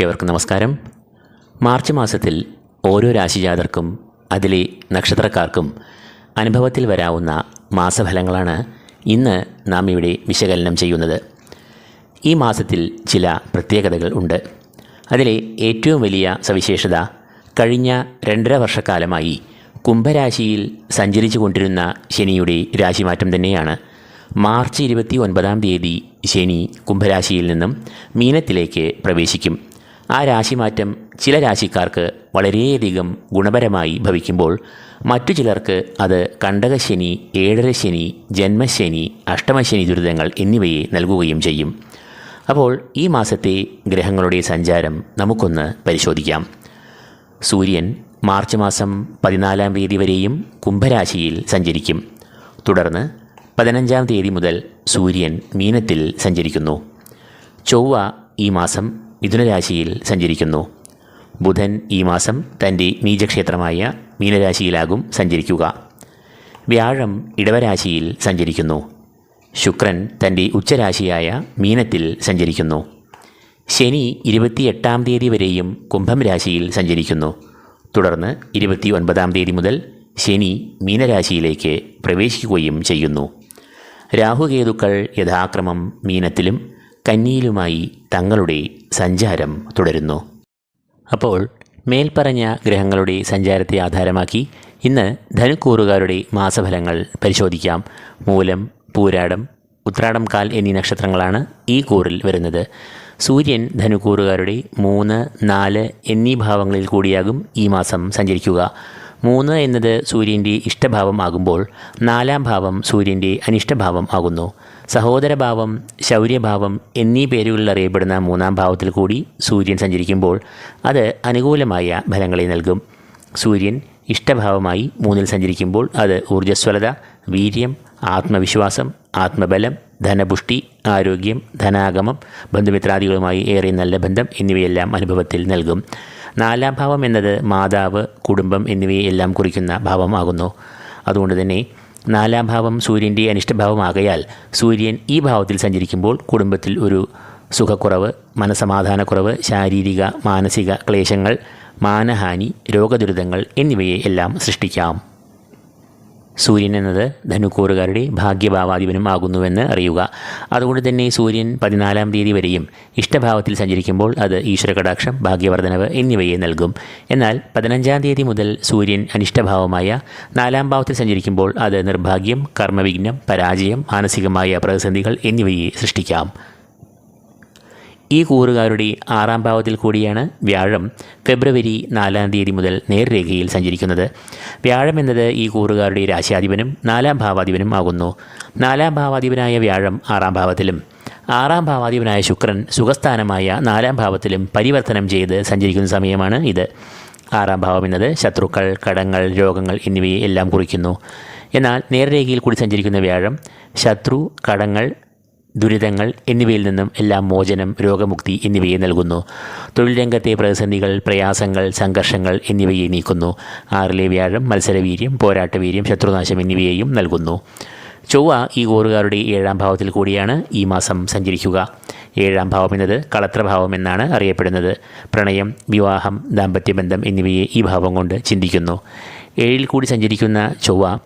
ഏവർക്കും നമസ്കാരം. മാർച്ച് മാസത്തിൽ ഓരോ രാശിജാതർക്കും അതിലെ നക്ഷത്രക്കാർക്കും അനുഭവത്തിൽ വരാവുന്ന മാസഫലങ്ങളാണ് ഇന്ന് നാം ഇവിടെ വിശകലനം ചെയ്യുന്നത്. ഈ മാസത്തിൽ ചില പ്രത്യേകതകൾ ഉണ്ട്. അതിലെ ഏറ്റവും വലിയ സവിശേഷത കഴിഞ്ഞ രണ്ടര വർഷക്കാലമായി കുംഭരാശിയിൽ സഞ്ചരിച്ചു കൊണ്ടിരുന്ന ശനിയുടെ രാശിമാറ്റം തന്നെയാണ്. മാർച്ച് ഇരുപത്തി ഒൻപതാം തീയതി ശനി കുംഭരാശിയിൽ നിന്നും മീനത്തിലേക്ക് പ്രവേശിക്കും. ആ രാശിമാറ്റം ചില രാശിക്കാർക്ക് വളരെയധികം ഗുണപരമായി ഭവിക്കുമ്പോൾ മറ്റു ചിലർക്ക് അത് കണ്ടകശനി ഏഴരശനി ജന്മശനി അഷ്ടമശനി ദുരിതങ്ങൾ എന്നിവയെ നൽകുകയും ചെയ്യും. അപ്പോൾ ഈ മാസത്തെ ഗ്രഹങ്ങളുടെ സഞ്ചാരം നമുക്കൊന്ന് പരിശോധിക്കാം. സൂര്യൻ മാർച്ച് മാസം പതിനാലാം തീയതി വരെയും കുംഭരാശിയിൽ സഞ്ചരിക്കും. തുടർന്ന് പതിനഞ്ചാം തീയതി മുതൽ സൂര്യൻ മീനത്തിൽ സഞ്ചരിക്കുന്നു. ചൊവ്വ ഈ മാസം മിഥുനരാശിയിൽ സഞ്ചരിക്കുന്നു. ബുധൻ ഈ മാസം തന്റെ നീചക്ഷേത്രമായ മീനരാശിയിലാകും സഞ്ചരിക്കുക. വ്യാഴം ഇടവരാശിയിൽ സഞ്ചരിക്കുന്നു. ശുക്രൻ തന്റെ ഉച്ചരാശിയായ മീനത്തിൽ സഞ്ചരിക്കുന്നു. ശനി ഇരുപത്തിയെട്ടാം തീയതി വരെയും കുംഭം രാശിയിൽ സഞ്ചരിക്കുന്നു. തുടർന്ന് ഇരുപത്തി ഒൻപതാം തീയതി മുതൽ ശനി മീനരാശിയിലേക്ക് പ്രവേശിക്കുകയും ചെയ്യുന്നു. രാഹുകേതുക്കൾ യഥാക്രമം മീനത്തിലും കന്നിയിലുമായി തങ്ങളുടെ സഞ്ചാരം തുടരുന്നു. അപ്പോൾ മേൽപ്പറഞ്ഞ ഗ്രഹങ്ങളുടെ സഞ്ചാരത്തെ ആധാരമാക്കി ഇന്ന് ധനുക്കൂറുകാരുടെ മാസഫലങ്ങൾ പരിശോധിക്കാം. മൂലം പൂരാടം ഉത്രാടം കാൽ എന്നീ നക്ഷത്രങ്ങളാണ് ഈ കൂറിൽ വരുന്നത്. സൂര്യൻ ധനുക്കൂറുകാരുടെ മൂന്ന് നാല് എന്നീ ഭാവങ്ങളിൽ കൂടിയാകും ഈ മാസം സഞ്ചരിക്കുക. മൂന്ന് എന്നത് സൂര്യന്റെ ഇഷ്ടഭാവം ആകുമ്പോൾ നാലാം ഭാവം സൂര്യന്റെ അനിഷ്ടഭാവം ആകുന്നു. സഹോദരഭാവം ശൗര്യഭാവം എന്നീ പേരുകളിൽ അറിയപ്പെടുന്ന മൂന്നാം ഭാവത്തിൽ കൂടി സൂര്യൻ സഞ്ചരിക്കുമ്പോൾ അത് അനുകൂലമായ ഫലങ്ങളെ നൽകും. സൂര്യൻ ഇഷ്ടഭാവമായി മൂന്നിൽ സഞ്ചരിക്കുമ്പോൾ അത് ഊർജസ്വലത വീര്യം ആത്മവിശ്വാസം ആത്മബലം ധനപുഷ്ടി ആരോഗ്യം ധനാഗമം ബന്ധുമിത്രാദികളുമായി ഏറെ നല്ല ബന്ധം എന്നിവയെല്ലാം അനുഭവത്തിൽ നൽകും. നാലാം ഭാവം എന്നത് മാതാവ് കുടുംബം എന്നിവയെല്ലാം കുറിക്കുന്ന ഭാവമാകുന്നു. അതുകൊണ്ട് തന്നെ നാലാം ഭാവം സൂര്യന്റെ അനിഷ്ടഭാവമാകയാൽ സൂര്യൻ ഈ ഭാവത്തിൽ സഞ്ചരിക്കുമ്പോൾ കുടുംബത്തിൽ ഒരു സുഖക്കുറവ് മനസമാധാനക്കുറവ് ശാരീരിക മാനസിക ക്ലേശങ്ങൾ മാനഹാനി രോഗദുരിതങ്ങൾ എന്നിവയെ എല്ലാം സൃഷ്ടിക്കാം. സൂര്യൻ എന്നത് ധനുക്കൂറുകാരുടെ ഭാഗ്യഭാവാധിപനും ആകുന്നുവെന്ന് അറിയുക. അതുകൊണ്ട് തന്നെ സൂര്യൻ പതിനാലാം തീയതി വരെയും ഇഷ്ടഭാവത്തിൽ സഞ്ചരിക്കുമ്പോൾ അത് ഈശ്വരകടാക്ഷം ഭാഗ്യവർദ്ധനവ് എന്നിവയെ നൽകും. എന്നാൽ പതിനഞ്ചാം തീയതി മുതൽ സൂര്യൻ അനിഷ്ടഭാവമായ നാലാം ഭാവത്തിൽ സഞ്ചരിക്കുമ്പോൾ അത് നിർഭാഗ്യം കർമ്മവിഘ്നം പരാജയം മാനസികമായ പ്രതിസന്ധികൾ എന്നിവയെ സൃഷ്ടിക്കാം. ഈ കൂറുകാരുടെ ആറാം ഭാവത്തിൽ കൂടിയാണ് വ്യാഴം ഫെബ്രുവരി നാലാം തീയതി മുതൽ നേർരേഖയിൽ സഞ്ചരിക്കുന്നത്. വ്യാഴം എന്നത് ഈ കൂറുകാരുടെ രാശിയാധിപനും നാലാം ഭാവാധിപനും ആകുന്നു. നാലാം ഭാവാധിപനായ വ്യാഴം ആറാം ഭാവത്തിലും ആറാം ഭാവാധിപനായ ശുക്രൻ സുഖസ്ഥാനമായ നാലാം ഭാവത്തിലും പരിവർത്തനം ചെയ്ത് സഞ്ചരിക്കുന്ന സമയമാണ് ഇത്. ആറാം ഭാവം എന്നത് ശത്രുക്കൾ കടങ്ങൾ രോഗങ്ങൾ എന്നിവയെ എല്ലാം കുറിക്കുന്നു. എന്നാൽ നേർരേഖയിൽ കൂടി സഞ്ചരിക്കുന്ന വ്യാഴം ശത്രു കടങ്ങൾ ദുരിതങ്ങൾ എന്നിവയിൽ നിന്നും എല്ലാം മോചനം രോഗമുക്തി എന്നിവയെ നൽകുന്നു. തൊഴിൽ രംഗത്തെ പ്രതിസന്ധികൾ പ്രയാസങ്ങൾ സംഘർഷങ്ങൾ എന്നിവയെ നീക്കുന്നു. ആറിലെ വ്യാഴം മത്സരവീര്യം പോരാട്ടവീര്യം ശത്രുനാശം എന്നിവയെയും നൽകുന്നു. ചൊവ്വ ഈ ഓറുകാരുടെ ഏഴാം ഭാവത്തിൽ കൂടിയാണ് ഈ മാസം സഞ്ചരിക്കുക. ഏഴാം ഭാവം എന്നത് കളത്രഭാവം എന്നാണ് അറിയപ്പെടുന്നത്. പ്രണയം വിവാഹം ദാമ്പത്യബന്ധം എന്നിവയെ ഈ ഭാവം കൊണ്ട് ചിന്തിക്കുന്നു. ഏഴിൽ കൂടി സഞ്ചരിക്കുന്ന ചൊവ്വ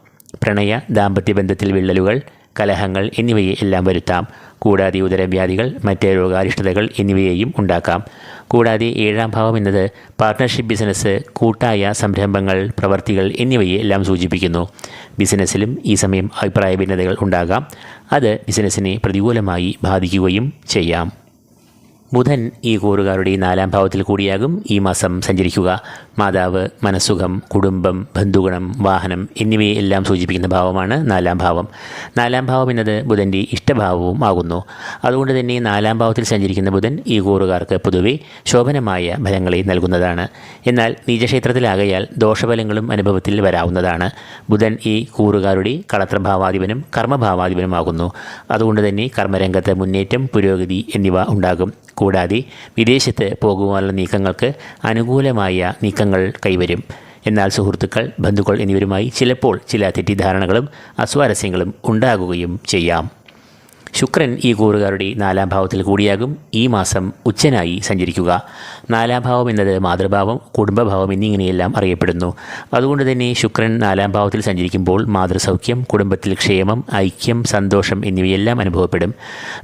പ്രണയ ദാമ്പത്യബന്ധത്തിൽ വിള്ളലുകൾ കലഹങ്ങൾ എന്നിവയെ എല്ലാം വരുത്താം. കൂടാതെ ഉദരവ്യാധികൾ മറ്റ് രോഗാരിഷ്ടതകൾ എന്നിവയെയും ഉണ്ടാക്കാം. കൂടാതെ ഏഴാം ഭാവം എന്നത് പാർട്ട്ണർഷിപ്പ് ബിസിനസ് കൂട്ടായ സംരംഭങ്ങൾ പ്രവർത്തികൾ എന്നിവയെ എല്ലാം സൂചിപ്പിക്കുന്നു. ബിസിനസ്സിലും ഈ സമയം അഭിപ്രായ ഭിന്നതകൾ ഉണ്ടാകാം. അത് ബിസിനസ്സിനെ പ്രതികൂലമായി ബാധിക്കുകയും ചെയ്യാം. ബുധൻ ഈ കൂറുകാരുടെ നാലാം ഭാവത്തിൽ കൂടിയാകും. ഈ മാസം സഞ്ചരിക്കുക. മാതാവ് മനസ്സുഖം കുടുംബം ബന്ധുഗണം വാഹനം എന്നിവയെ എല്ലാം സൂചിപ്പിക്കുന്ന ഭാവമാണ് നാലാം ഭാവം. നാലാം ഭാവം എന്നത് ബുധന്റെ ഇഷ്ടഭാവവും ആകുന്നു. അതുകൊണ്ട് തന്നെ നാലാം ഭാവത്തിൽ സഞ്ചരിക്കുന്ന ബുധൻ ഈ കൂറുകാർക്ക് പൊതുവെ ശോഭനമായ ഫലങ്ങളെ നൽകുന്നതാണ്. എന്നാൽ നീചക്ഷേത്രത്തിലാകയാൽ ദോഷഫലങ്ങളും അനുഭവത്തിൽ വരാവുന്നതാണ്. ബുധൻ ഈ കൂറുകാരുടെ കളത്രഭാവാധിപനും കർമ്മഭാവാധിപനുമാകുന്നു. അതുകൊണ്ട് തന്നെ കർമ്മരംഗത്ത് മുന്നേറ്റം പുരോഗതി എന്നിവ ഉണ്ടാകും. കൂടാതെ വിദേശത്ത് പോകുവാനുള്ള നീക്കങ്ങൾക്ക് അനുകൂലമായ നീക്കങ്ങൾ കൈവരും. എന്നാൽ സുഹൃത്തുക്കൾ ബന്ധുക്കൾ എന്നിവരുമായി ചിലപ്പോൾ ചില തെറ്റിദ്ധാരണകളും അസ്വാരസ്യങ്ങളും ഉണ്ടാകുകയും ചെയ്യാം. ശുക്രൻ ഈ കൂറുകാരുടെ നാലാം ഭാവത്തിൽ കൂടിയാകും. ഈ മാസം ഉച്ചനായി സഞ്ചരിക്കുക. നാലാം ഭാവം എന്നത് മാതൃഭാവം കുടുംബഭാവം എന്നിങ്ങനെയെല്ലാം അറിയപ്പെടുന്നു. അതുകൊണ്ട് തന്നെ ശുക്രൻ നാലാം ഭാവത്തിൽ സഞ്ചരിക്കുമ്പോൾ മാതൃസൗഖ്യം കുടുംബത്തിൽ ക്ഷേമം ഐക്യം സന്തോഷം എന്നിവയെല്ലാം അനുഭവപ്പെടും.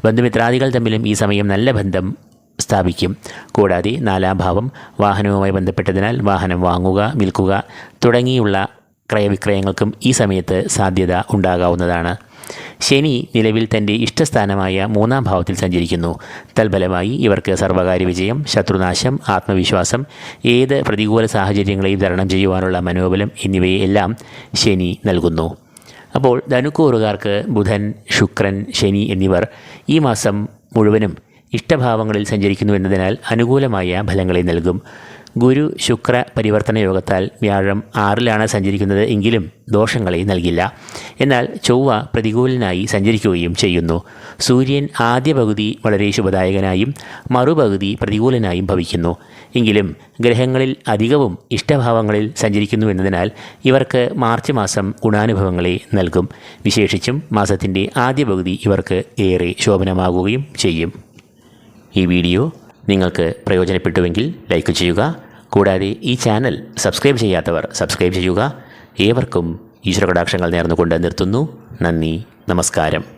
ബന്ധുമിത്രാദികൾ തമ്മിലും ഈ സമയം നല്ല ബന്ധം സ്ഥാപിക്കും. കൂടാതെ നാലാം ഭാവം വാഹനവുമായി ബന്ധപ്പെട്ടതിനാൽ വാഹനം വാങ്ങുക വിൽക്കുക തുടങ്ങിയുള്ള ക്രയവിക്രയങ്ങൾക്കും ഈ സമയത്ത് സാധ്യത ഉണ്ടാകാവുന്നതാണ്. ശനി നിലവിൽ തന്റെ ഇഷ്ടസ്ഥാനമായ മൂന്നാം ഭാവത്തിൽ സഞ്ചരിക്കുന്നു. തൽഫലമായി ഇവർക്ക് സർവകാര്യ വിജയം ശത്രുനാശം ആത്മവിശ്വാസം ഏത് പ്രതികൂല സാഹചര്യങ്ങളെയും തരണം ചെയ്യുവാനുള്ള മനോബലം എന്നിവയെല്ലാം ശനി നൽകുന്നു. അപ്പോൾ ധനുക്കൂറുകാർക്ക് ബുധൻ ശുക്രൻ ശനി എന്നിവർ ഈ മാസം മുഴുവനും ഇഷ്ടഭാവങ്ങളിൽ സഞ്ചരിക്കുന്നു എന്നതിനാൽ അനുകൂലമായ ഫലങ്ങളെ നൽകും. ഗുരു ശുക്ര പരിവർത്തന യോഗത്താൽ വ്യാഴം ആറിലാണ് സഞ്ചരിക്കുന്നത് എങ്കിലും ദോഷങ്ങളെ നൽകില്ല. എന്നാൽ ചൊവ്വ പ്രതികൂലനായി സഞ്ചരിക്കുകയും ചെയ്യുന്നു. സൂര്യൻ ആദ്യ പകുതി വളരെ ശുഭദായകനായും മറുപകുതി പ്രതികൂലനായും ഭവിക്കുന്നു. എങ്കിലും ഗ്രഹങ്ങളിൽ അധികവും ഇഷ്ടഭാവങ്ങളിൽ സഞ്ചരിക്കുന്നു എന്നതിനാൽ ഇവർക്ക് മാർച്ച് മാസം ഗുണാനുഭവങ്ങളെ നൽകും. വിശേഷിച്ചും മാസത്തിന്റെ ആദ്യ പകുതി ഇവർക്ക് ഏറെ ശോഭനമാകുകയും ചെയ്യും. ഈ വീഡിയോ നിങ്ങൾക്ക് പ്രയോജനപ്പെട്ടുവെങ്കിൽ ലൈക്ക് ചെയ്യുക. കൂടാതെ ഈ ചാനൽ സബ്സ്ക്രൈബ് ചെയ്യാത്തവർ സബ്സ്ക്രൈബ് ചെയ്യുക. ഏവർക്കും ഈശ്വരകടാക്ഷങ്ങൾ നേർന്നുകൊണ്ട് നിർത്തുന്നു. നന്ദി. നമസ്കാരം.